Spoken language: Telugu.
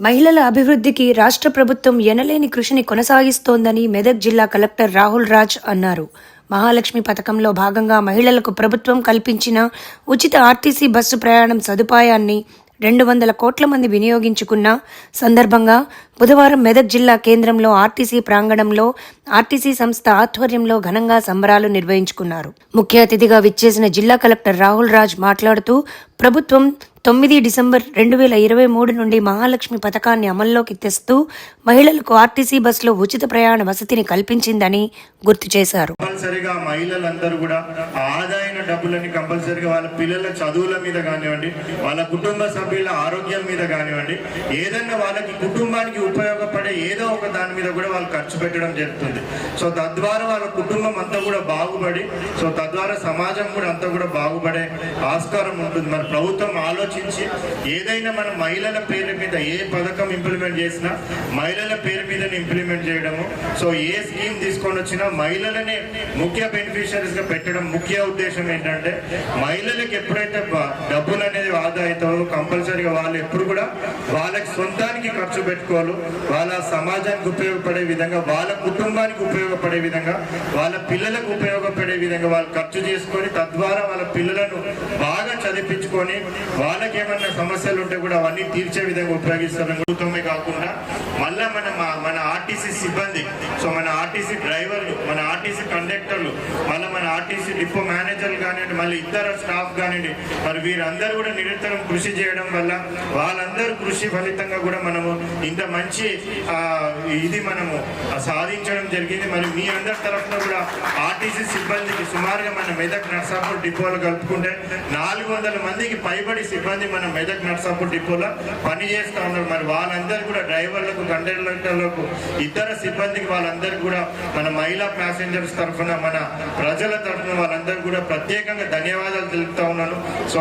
మహిళల అభివృద్ధికి రాష్ట్ర ప్రభుత్వం ఎనలేని కృషిని కొనసాగిస్తోందని మెదక్ జిల్లా కలెక్టర్ రాహుల్ రాజ్ అన్నారు. మహాలక్ష్మి పథకంలో భాగంగా మహిళలకు ప్రభుత్వం కల్పించిన ఉచిత ఆర్టీసీ బస్సు ప్రయాణం సదుపాయాన్ని రెండు వందల కోట్ల మంది వినియోగించుకున్న సందర్భంగా బుధవారం మెదక్ జిల్లా కేంద్రంలో ఆర్టీసీ ప్రాంగణంలో ఆర్టీసీ సంస్థ ఆధ్వర్యంలో ఘనంగా సంబరాలు నిర్వహించుకున్నారు. ముఖ్య అతిథిగా విచ్చేసిన జిల్లా కలెక్టర్ రాహుల్ రాజ్ మాట్లాడుతూ ప్రభుత్వం తొమ్మిది డిసెంబర్ రెండు వేల ఇరవై మూడు నుండి మహాలక్ష్మి పథకాన్ని అమల్లోకి తెస్తూ మహిళలకు ఆర్టీసీ బస్సులో ఉచిత ప్రయాణ వసతిని కల్పించిందని గుర్తు చేశారు. మహిళలందరూ కూడా డబ్బులన్నీ డబ్బులని వాళ్ళ పిల్లల చదువుల మీద కానివ్వండి వాళ్ళ కుటుంబ సభ్యుల ఆరోగ్యం మీద కానివ్వండి ఏదన్నా వాళ్ళకి కుటుంబానికి ఉపయోగపడే ఏదో ఒక దాని మీద కూడా వాళ్ళు ఖర్చు పెట్టడం జరుగుతుంది. సో తద్వారా వాళ్ళ కుటుంబం అంతా కూడా బాగుపడి సో తద్వారా సమాజం కూడా అంతా కూడా బాగుపడే ఆస్కారం ఉంటుంది. మరి ప్రభుత్వం ఆలోచించి ఏదైనా మన మహిళల పేరు మీద ఏ పథకం ఇంప్లిమెంట్ చేసినా మహిళల పేరు మీద ఇంప్లిమెంట్ చేయడము. సో ఏ స్కీమ్ తీసుకొని వచ్చినా మహిళలనే ముఖ్య బెనిఫిషరీస్గా పెట్టడం ముఖ్య ఉద్దేశం ఏంటంటే మహిళలకు ఎప్పుడైతే డబ్బులు అనేది ఆదా అవుతావో కంపల్సరీగా వాళ్ళు ఎప్పుడు కూడా వాళ్ళకి సొంతానికి ఖర్చు పెట్టుకోవాలి. వాళ్ళ సమాజానికి ఉపయోగపడే విధంగా వాళ్ళ కుటుంబానికి ఉపయోగపడే విధంగా వాళ్ళ పిల్లలకు ఉపయోగపడే విధంగా వాళ్ళు ఖర్చు చేసుకొని తద్వారా వాళ్ళ పిల్లలను బాగా చదివించుకొని వాళ్ళకి ఏమన్నా సమస్యలు ఉంటే కూడా అవన్నీ తీర్చే విధంగా ఉపయోగిస్తారని ప్రభుత్వమే కాకుండా మళ్ళా మన మన ఆర్టీసీ సిబ్బంది సో మన ఆర్టీసీ డ్రైవర్లు మన ఆర్టీసీ కండక్టర్లు మళ్ళీ మన ఆర్టీసీ డిపో మేనేజర్లు కానివ్వండి మళ్ళీ ఇతర స్టాఫ్ కానివ్వండి మరి వీరందరూ కూడా నిరంతరం కృషి చేయడం వల్ల వాళ్ళందరూ కృషి ఫలితంగా కూడా మనము ఇంత మంచి ఇది మనము సాధించడం జరిగింది. మరి మీ అందరి తరఫున కూడా ఆర్టీసీ సిబ్బందికి సుమారుగా మన మెదక్ నర్సాపూర్ డిపోలో కలుపుకుంటే నాలుగు వందల మందికి పైబడి సిబ్బంది మన మెదక్ నర్సాపూర్ డిపోలో పనిచేస్తూ ఉన్నారు. మరి వాళ్ళందరూ కూడా డ్రైవర్లకు కండక్టర్లకు ఇతర సిబ్బందికి వాళ్ళందరూ కూడా మన మహిళా ప్యాసింజర్స్ తరఫున మన ప్రజల తరఫున వాళ్ళందరూ కూడా ప్రత్యేకంగా ధన్యవాదాలు తెలుపుతా ఉన్నాను. సో